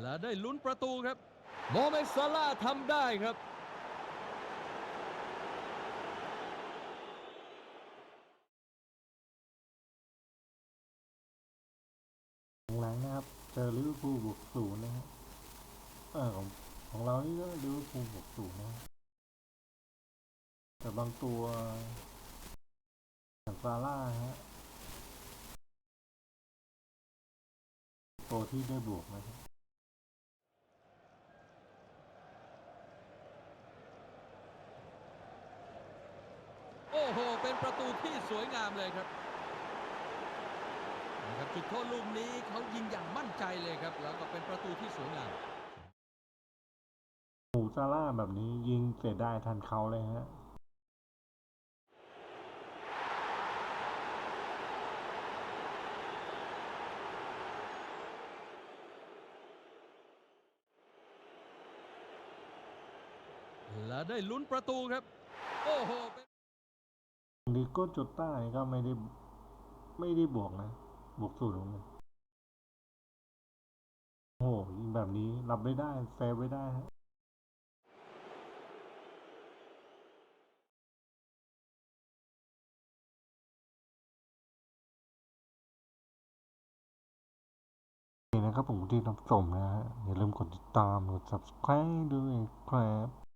และได้ลุ้นประตูครับโมเมดซาร่าทำได้ครับหลังๆนะครับเจอลิเวอร์พูลบวกศูนย์นะฮะเออของของเรานี่ก็ลิเวอร์พูลบวกศูนย์นะฮะแต่บางตัวอย่างซาร่าฮะตัวที่ได้บวกนะครับ อ้โห เป็นประตูที่สวยงามเลยครับนะครับจุดโทษลูกนี้เขายิงอย่างมั่นใจเลยครับ แล้วก็เป็นประตูที่สวยงามหมูซาร่าแบบนี้ยิงเสียดายทันเขาเลยฮะและได้ลุ้นประตูครับ โอ้โหเป็นดิ โก้โจต้านี่ก็ไม่ได้ไม่ได้บวกนะ บวกศูนย์เหมือนกันโอ้โหแบบนี้รับไม่ได้เซฟไม่ได้ฮะนี่นะครับผมที่รับชมนะฮะอย่าลืมกดติดตามกด subscribe ด้วยครับ